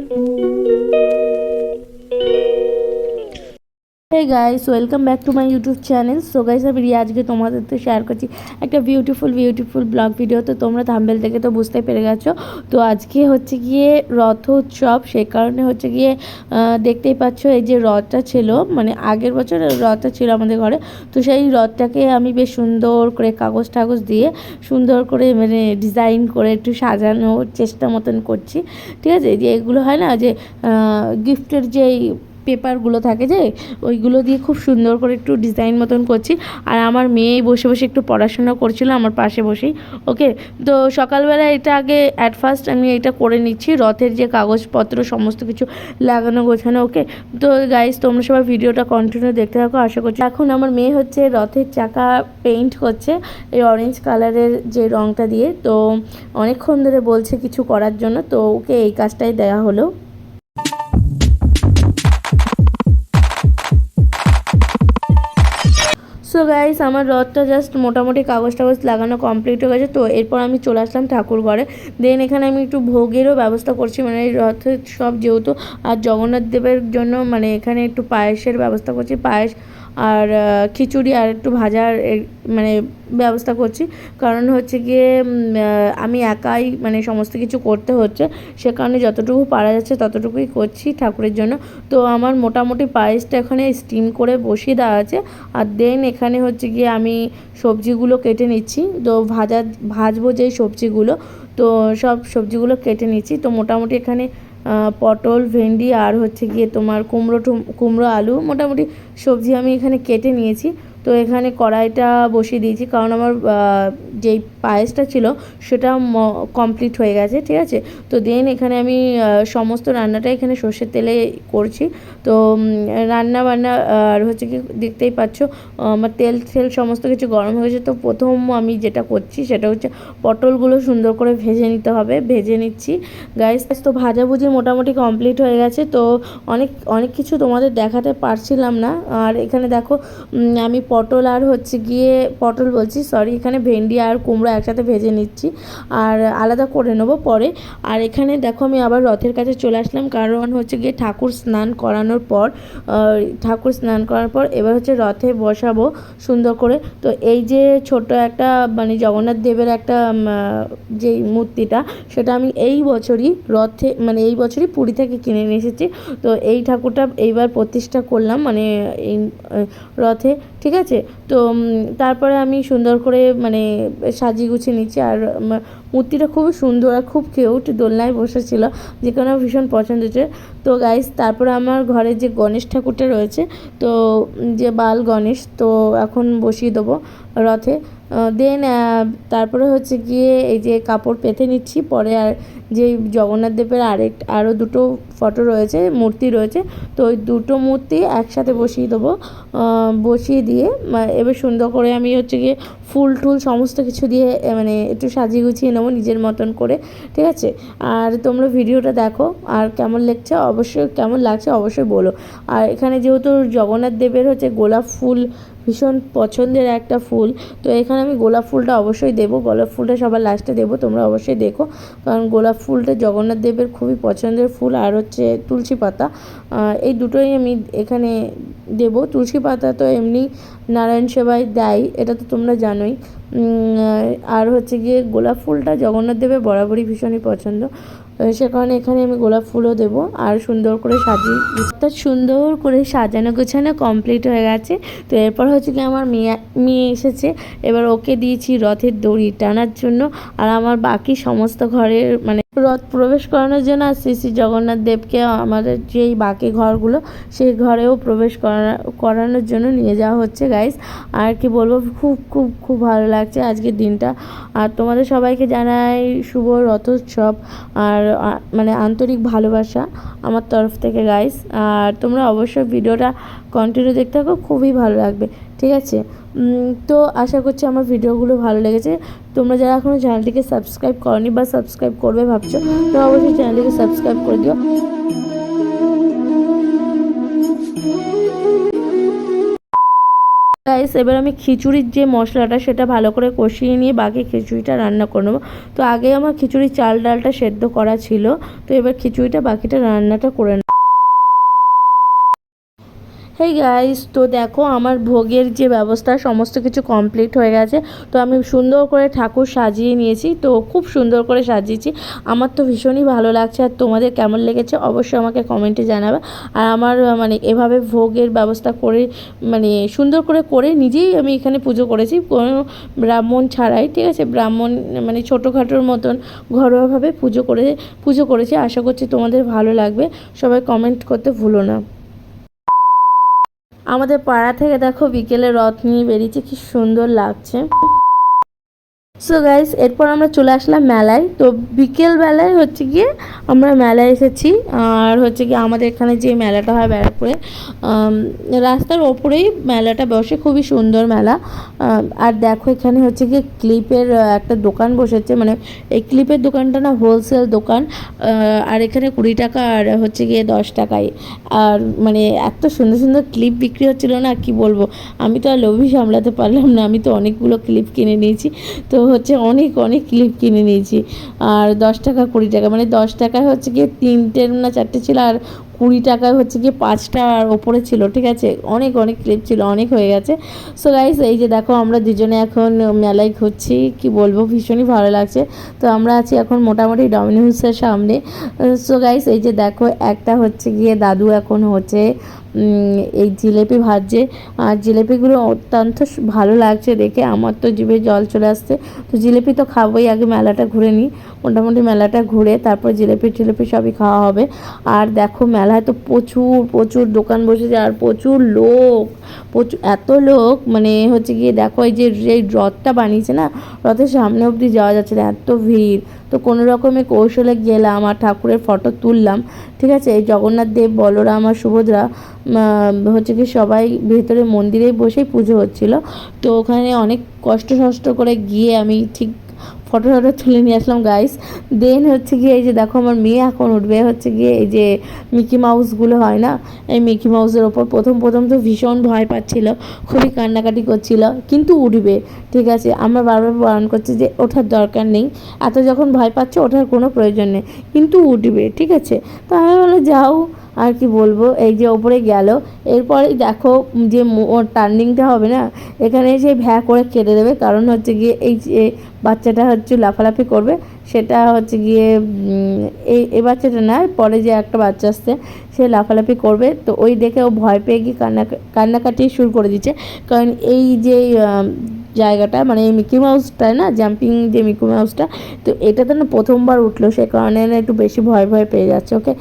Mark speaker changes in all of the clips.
Speaker 1: Música hey guys welcome back to my YouTube channel so guys আমি রিয়া আজকে তোমাদের তো শেয়ার করছি একটা বিউটিফুল বিউটিফুল ব্লগ ভিডিও তো তোমরা থাম্বেল থেকে তো বুঝতে পেরে গেছো। তো আজকে হচ্ছে গিয়ে রথ উৎসব, সে কারণে হচ্ছে গিয়ে দেখতেই পাচ্ছ এই যে রথটা ছিল মানে আগের বছর রথটা ছিল আমাদের ঘরে। তো সেই রথটাকে আমি বেশ সুন্দর করে কাগজ টাগজ দিয়ে সুন্দর করে মানে ডিজাইন করে একটু সাজানোর চেষ্টা মতন করছি। ঠিক আছে? যে এগুলো হয় না যে গিফটের যেই পেপারগুলো থাকে যে, ওইগুলো দিয়ে খুব সুন্দর করে একটু ডিজাইন মতন করছি। আর আমার মেয়ে বসে বসে একটু পড়াশোনা করছিল আমার পাশে বসেই। ওকে তো সকালবেলা এটা আগে অ্যাট ফার্স্ট আমি এটা করে নিচ্ছি। রথের যে কাগজপত্র, সমস্ত কিছু লাগানো, গোছানো ওকে তো গাইজ তোমরা সবাই ভিডিওটা কন্টিনিউ দেখতে থাকো, আশা করছি। এখন আমার মেয়ে হচ্ছে রথের চাকা পেইন্ট করছে, এই অরেঞ্জ কালারের যে রঙটা দিয়ে। তো অনেকক্ষণ ধরে বলছে কিছু করার জন্য। তো ওকে এই কাজটাই দেওয়া হলো। সো গাইস আমার রথটা জাস্ট মোটামুটি কাগজ টাগজ লাগানো কমপ্লিট হয়ে গেছে। তো এরপর আমি চলে আসলাম ঠাকুর ঘরে। দেন এখানে আমি একটু ভোগেরও ব্যবস্থা করছি। মানে রথ রথের সব যেহেতু আর জগন্নাথ দেবের জন্য মানে এখানে একটু পায়েসের ব্যবস্থা করছি। পায়েস আর খিচুড়ি আর একটু ভাজার মানে ব্যবস্থা করছি। কারণ হচ্ছে গিয়ে আমি একাই মানে সমস্ত কিছু করতে হচ্ছে। সে কারণে যতটুকু পারা যাচ্ছে ততটুকুই করছি ঠাকুরের জন্য। তো আমার মোটামুটি পায়েসটা এখানে স্টিম করে বসিয়ে দেওয়া আছে। আর দেন এখানে হচ্ছে গিয়ে আমি সবজিগুলো কেটে নিচ্ছি। তো ভাজা, ভাজবো যেই সবজিগুলো। তো সব সবজিগুলো কেটে নিচ্ছি। তো মোটামুটি এখানে পটল, ভেন্ডি আর হচ্ছে গিয়ে তোমার কুমড়ো কুমড়ো আলু। মোটামুটি সবজি আমি এখানে কেটে নিয়েছি। তো এখানে কড়াইটা বসিয়ে দিয়েছি, কারণ আমার যেই পায়েসটা ছিল সেটা কমপ্লিট হয়ে গেছে, ঠিক আছে? তো দেন এখানে আমি সমস্ত রান্নাটা এখানে সর্ষের তেলে করছি। তো রান্না বান্না, আর হচ্ছে কি দেখতেই পাচ্ছ আমার তেল তেল সমস্ত কিছু গরম হয়ে গেছে। তো প্রথম আমি যেটা করছি সেটা হচ্ছে পটলগুলো সুন্দর করে ভেজে নিতে হবে, ভেজে নিচ্ছি। গাইস তো ভাজাভুজি মোটামুটি কমপ্লিট হয়ে গেছে। তো অনেক অনেক কিছু তোমাদের দেখাতে পারছিলাম না। আর এখানে দেখো আমি পটল আর হচ্ছে গিয়ে পটল বলছি সরি এখানে ভেন্ডি আর কুমড়ো একসাথে ভেজে নিচ্ছি। আর আলাদা করে নেব পরে। আর এখানে দেখো আমি আবার রথের কাছে চলে আসলাম, কারণ হচ্ছে গিয়ে ঠাকুর স্নান করানোর পর ঠাকুর স্নান করার পর এবার হচ্ছে রথে বসাবো সুন্দর করে। তো এই যে ছোট একটা মানে জগন্নাথ দেবের একটা যেই মূর্তিটা, সেটা আমি এই বছরই রথে মানে এই বছরই পুরী থেকে কিনে নিয়ে এসেছি। তো এই ঠাকুরটা এইবার প্রতিষ্ঠা করলাম মানে এই রথে। ঠিক আছে? তো তারপরে আমি সুন্দর করে মানে সাজিয়ে গুছিয়ে নিচ্ছি আর মূর্তিটা খুব সুন্দর আর খুব কিউট দোলনায় বসেছিল, যে কোনো ভীষণ পছন্দ হয়েছে তো গাইস তারপরে আমার ঘরে যে গণেশ ঠাকুরটা রয়েছে, তো যে বাল গণেশ, তো এখন বসিয়ে দেবো রথে। দেন তারপরে হচ্ছে গিয়ে এই যে কাপড় পেতে নিচ্ছি, পরে আর যে জগন্নাথ দেবের আরেক আরও দুটো ফটো রয়েছে, মূর্তি রয়েছে, তো ওই দুটো মূর্তি একসাথে বসিয়ে দেবো। বসিয়ে দিয়ে এবার সুন্দর করে আমি হচ্ছে গিয়ে ফুল টুল সমস্ত কিছু দিয়ে মানে একটু সাজিয়ে গুছিয়ে নেব। নিজের মতন করে, ঠিক আছে? আর তোমরা ভিডিওটা দেখো, আর কেমন লাগছে অবশ্যই, কেমন লাগছে অবশ্যই বলো। আর এখানে যেহেতু জগন্নাথ দেবের হচ্ছে গোলাপ ফুল ভীষণ পছন্দের একটা ফুল। তো এখানে আমি গোলাপ ফুলটা অবশ্যই দেবো। গোলাপ ফুলটা সবার লাস্টে দেবো, তোমরা অবশ্যই দেখো। কারণ গোলাপ ফুলটা জগন্নাথ দেবের খুবই পছন্দের ফুল। আর হচ্ছে তুলসী পাতা। এই দুটোই আমি এখানে দেবো। তুলসী পাতা তো এমনি নারায়ণ সেবায় দেয়, এটা তো তোমরা জানোই। আর হচ্ছে গিয়ে গোলাপ ফুলটা জগন্নাথ দেবের বরাবরই ভীষণই পছন্দ। সে কারণে এখানে আমি গোলাপ ফুলও দেবো আর সুন্দর করে সাজিয়ে তা সুন্দর করে সাজানো গোছানো কমপ্লিট হয়ে গেছে। তো এরপর হচ্ছে কি আমার মেয়ে মেয়ে এসেছে। এবার ওকে দিয়েছি রথের দড়ি টানার জন্য। আর আমার বাকি সমস্ত ঘরের মানে রথ প্রবেশ করানোর জন্য আর শ্রী শ্রী জগন্নাথ দেবকে আমাদের যেই বাকি ঘরগুলো, সেই ঘরেও প্রবেশ করা, করানোর জন্য নিয়ে যাওয়া হচ্ছে গাইস আর কি বলব, খুব খুব খুব ভালো লাগছে আজকের দিনটা। আর তোমাদের সবাইকে জানাই শুভ রথোৎসব আর মানে আন্তরিক ভালোবাসা আমার তরফ থেকে গাইস আর তোমরা অবশ্যই ভিডিওটা কন্টিনিউ দেখতে থাকো, খুবই ভালো লাগবে। ঠিক আছে? তো আশা করছি আমার ভিডিওগুলো ভালো লেগেছে। তোমরা যারা এখনও চ্যানেলটিকে সাবস্ক্রাইব করনি বা সাবস্ক্রাইব করবে ভাবছ, তো অবশ্যই চ্যানেলটিকে সাবস্ক্রাইব করে দিও। গাইস এবার আমি খিচুড়ির যে মশলাটা, সেটা ভালো করে কষিয়ে নিয়ে বাকি খিচুড়িটা রান্না করে নেব। তো আগে আমার খিচুড়ির চাল ডালটা সেদ্ধ করা ছিল, তো এবার খিচুড়িটা বাকিটা রান্নাটা করে হেই গাইস তো দেখো আমার ভোগের যে ব্যবস্থা, সমস্ত কিছু কমপ্লিট হয়ে গেছে। তো আমি সুন্দর করে ঠাকুর সাজিয়ে নিয়েছি। তো খুব সুন্দর করে সাজিয়েছি। আমার তো ভীষণই ভালো লাগছে। আর তোমাদের কেমন লেগেছে অবশ্যই আমাকে কমেন্টে জানাবে। আর আমার মানে এভাবে ভোগের ব্যবস্থা করে মানে সুন্দর করে করে নিজেই আমি এখানে পুজো করেছি। কোনো ব্রাহ্মণ ছাড়াই, ঠিক আছে? ব্রাহ্মণ মানে ছোটোখাটোর মতন ঘরোয়াভাবে পুজো করে, পুজো করেছি। আশা করছি তোমাদের ভালো লাগবে। সবাই কমেন্ট করতে ভুলো না। আমাদের পাড়া থেকে দেখো বিকেলে রথ নিয়ে বেরিয়েছে কি সুন্দর লাগছে। সো গাইস এরপর আমরা চলে আসলাম মেলায়। তো বিকেল বেলায় হচ্ছে গিয়ে আমরা মেলায় এসেছি। আর হচ্ছে গিয়ে আমাদের এখানে যে মেলাটা হয় ব্যারাকপুরে রাস্তার ওপরেই মেলাটা বসে। খুবই সুন্দর মেলা। আর দেখো এখানে হচ্ছে গিয়ে ক্লিপের একটা দোকান বসেছে। মানে এই ক্লিপের দোকানটা না হোলসেল দোকান। আর এখানে কুড়ি টাকা আর হচ্ছে গিয়ে দশ টাকায়। আর মানে এত সুন্দর সুন্দর ক্লিপ বিক্রি হচ্ছিল না, কি বলব? আমি তো আর লোভই সামলাতে পারলাম না। আমি তো অনেকগুলো ক্লিপ কিনে নিয়েছি। তো হচ্ছে অনেক অনেক ক্লিপ কিনে নিয়েছি। আর দশ টাকা, কুড়ি টাকা মানে দশ টাকায় হচ্ছে গিয়ে তিনটে না চারটে ছিল আর কুড়ি টাকায় হচ্ছে গিয়ে পাঁচটা আর ওপরে ছিল, ঠিক আছে? অনেক অনেক ক্লিপ ছিল, অনেক হয়ে গেছে। সো গাইস এই যে দেখো আমরা দুজনে এখন মেলায় ঘুরছি, কি বলব, ভীষণই ভালো লাগছে। তো আমরা আছি এখন মোটামুটি ডমিনোসের সামনে। সো গাইস এই যে দেখো, একটা হচ্ছে গিয়ে দাদু এখন হচ্ছে এই জিলেপি ভাজছে। আর জিলেপিগুলো অত্যন্ত ভালো লাগছে দেখে। আমার তো জিভে জল চলে আসছে। তো জিলেপি তো খাবোই, আগে মেলাটা ঘুরে নিই। মোটামুটি মেলাটা ঘুরে তারপর জিলেপি টিলেপি সবই খাওয়া হবে। আর দেখো, মেলায় তো প্রচুর প্রচুর দোকান বসেছে। আর প্রচুর লোক প্রচুর এত লোক মানে হচ্ছে গিয়ে দেখো, এই যে এই রথটা বানিয়েছে না, রথের সামনে অবধি যাওয়া যাচ্ছে না, এত ভিড়। তো কোনো রকমে কৌশলে গেলাম আর ঠাকুরের ফটো তুললাম। ঠিক আছে? এই জগন্নাথ দেব, বলরাম আর সুভদ্রা হচ্ছে কি সবাই ভেতরে মন্দিরে বসেই পুজো হচ্ছিল। তো ওখানে অনেক কষ্ট সষ্ট করে গিয়ে আমি ঠিক ফটো টটো তুলে নিয়ে আসলাম গাইস দেন হচ্ছে গিয়ে এই যে দেখো আমার মেয়ে এখন উঠবে, হচ্ছে গিয়ে এই যে মিকি মাউসগুলো হয় না, এই মিকি মাউসের ওপর প্রথম প্রথম তো ভীষণ ভয় পাচ্ছিল, খুবই কান্নাকাটি করছিল, কিন্তু উঠবে, ঠিক আছে? আমরা বারবার বারণ করছি যে ওঠার দরকার নেই, এত যখন ভয় পাচ্ছে ওঠার কোনো প্রয়োজন নেই, কিন্তু উঠবে, ঠিক আছে? তো আমি বলো, যাও আর কি বলব? এই যে ওপরে গেল। এরপরে দেখো যে টার্নিংটা হবে না? এখানে এসে ভ্যা করে কেটে দেবে। কারণ হচ্ছে গিয়ে এই যে বাচ্চাটা হচ্ছে লাফালাফি করবে। সেটা হচ্ছে গিয়ে এই এই বাচ্চাটা না, পরে যে একটা বাচ্চা আসছে, সে লাফালাফি করবে। তো ওই দেখে ও ভয় পেয়ে গিয়ে কান্না, কান্নাকাটি শুরু করে দিচ্ছে। কারণ এই যে জায়গাটা মানে এই মিকি মাউসটা না জাম্পিং যে মিকি মাউসটা, তো এটাতে না প্রথমবার উঠল, সে কারণে না একটু বেশি ভয় ভয় পেয়ে যাচ্ছে ওকে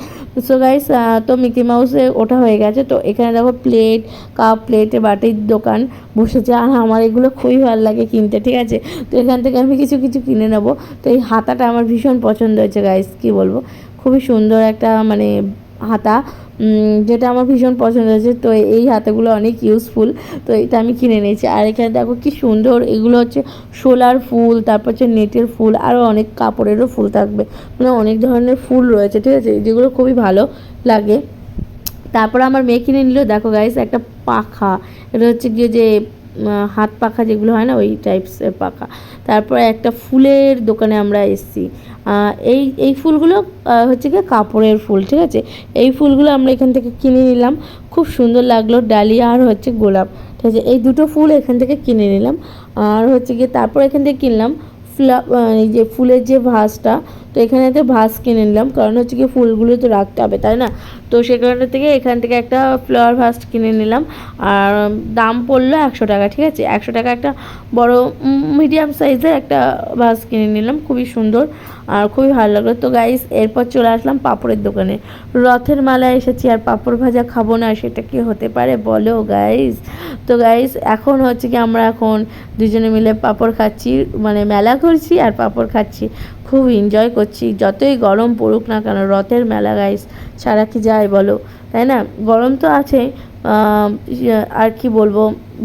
Speaker 1: সো গাইস তো মিকি মাউসে ওঠা হয়ে গেছে, তো এখানে দেখো প্লেট কাপ প্লেটে বাটির দোকান বসেছে, আর আমার এগুলো খুবই ভালো লাগে কিনতে, ঠিক আছে? তো এখান থেকে আমি কিছু কিছু কিনে নেব, তো এই হাতাটা আমার ভীষণ পছন্দ হয়েছে গাইস কি বলব? খুবই সুন্দর একটা মানে হাতা যেটা আমার ভীষণ পছন্দ হয়েছে। তো এই হাতাগুলো অনেক ইউজফুল তো এটা আমি কিনে নিয়েছি। আর এখানে দেখো কি সুন্দর, এগুলো হচ্ছে শোলার ফুল, তারপর হচ্ছে নেটের ফুল আরও অনেক কাপড়েরও ফুল থাকবে। মানে অনেক ধরনের ফুল রয়েছে, ঠিক আছে? যেগুলো খুবই ভালো লাগে। তারপর আমার মেয়ে কিনে নিল, দেখো গাইস একটা পাখা। এটা হচ্ছে গিয়ে যে হাত পাখা যেগুলো হয় না, ওই টাইপসের পাখা। তারপর একটা ফুলের দোকানে আমরা এসেছি। এই এই ফুলগুলো হচ্ছে গিয়ে কাপড়ের ফুল, ঠিক আছে? এই ফুলগুলো আমরা এখান থেকে কিনে নিলাম। খুব সুন্দর লাগল, ডালিয়া আর হচ্ছে গোলাপ, ঠিক আছে? এই দুটো ফুল এখান থেকে কিনে নিলাম। আর হচ্ছে গিয়ে তারপর এখান থেকে কিনলাম এই যে ফুলের যে ভাসটা তো এখানেতে ভাস কিনে নিলাম। কারণ হচ্ছে কি ফুলগুলো তো রাখতে হবে, তাই না? তো সে কারণে থেকে এখান থেকে একটা ফ্লাওয়ার ভাস কিনে নিলাম। আর দাম পড়ল একশো টাকা, ঠিক আছে? একশো টাকা একটা বড় মিডিয়াম সাইজের একটা ভাস কিনে নিলাম, খুবই সুন্দর আর খুবই ভালো লাগল। তো গাইস এরপর চলে আসলাম পাপড়ের দোকানে। রথের মালায় এসেছি আর পাপড় ভাজা খাব না, সেটা কি হতে পারে বলো গাইস তো গাইস এখন হচ্ছে কি আমরা এখন দুজনে মিলে পাপড় খাচ্ছি মানে মেলা করছি আর পাপড় খাচ্ছি। খুব এনজয় করছি, যতই গরম পড়ুক না কেন, রথের মেলা গাইস ছাড়া কি যায় বলো? তাই না? গরম তো আছে আর কি বলব?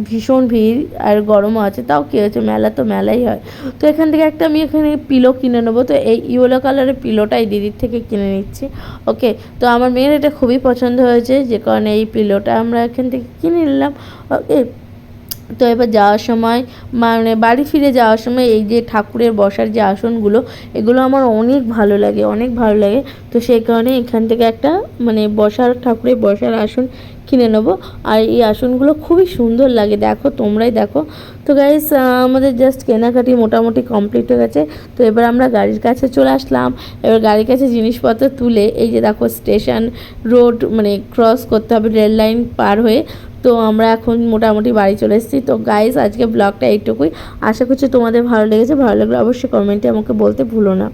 Speaker 1: ভীষণ ভিড় আর গরমও আছে, তাও কী হয়েছে? মেলা তো মেলাই হয়। তো এখান থেকে একটা আমি এখানে পিলো কিনে নেব। তো এই ইয়েলো কালারের পিলোটাই দিদির থেকে কিনে নিচ্ছি। ওকে তো আমার মেয়ের এটা খুবই পছন্দ হয়েছে, যে কারণে এই পিলোটা আমরা এখান থেকে কিনে নিলাম। ওকে তো এবার যাওয়ার সময় মানে বাড়ি ফিরে যাওয়ার সময় এই যে ঠাকুরের বসার যে আসনগুলো, এগুলো আমার অনেক ভালো লাগে, অনেক ভালো লাগে। তো সেই কারণে এখান থেকে একটা মানে বসার ঠাকুরের বসার আসন কিনে নেব। আর এই আসনগুলো খুবই সুন্দর লাগে, দেখো তোমরাই দেখো। তো গাইস আমাদের জাস্ট কেনাকাটি মোটামুটি কমপ্লিট হয়ে গেছে। তো এবার আমরা গাড়ির কাছে চলে আসলাম। এবার গাড়ির কাছে জিনিসপত্র তুলে, এই যে দেখো স্টেশন রোড মানে ক্রস করতে হবে, রেল লাইন পার হয়ে। তো আমরা এখন মোটামুটি বাড়ি চলে এসেছি। তো গাইজ আজকে ব্লগটা এইটুকুই। আশা করছি তোমাদের ভালো লেগেছে। ভালো লাগলে অবশ্যই কমেন্টে আমাকে বলতে ভুলো না।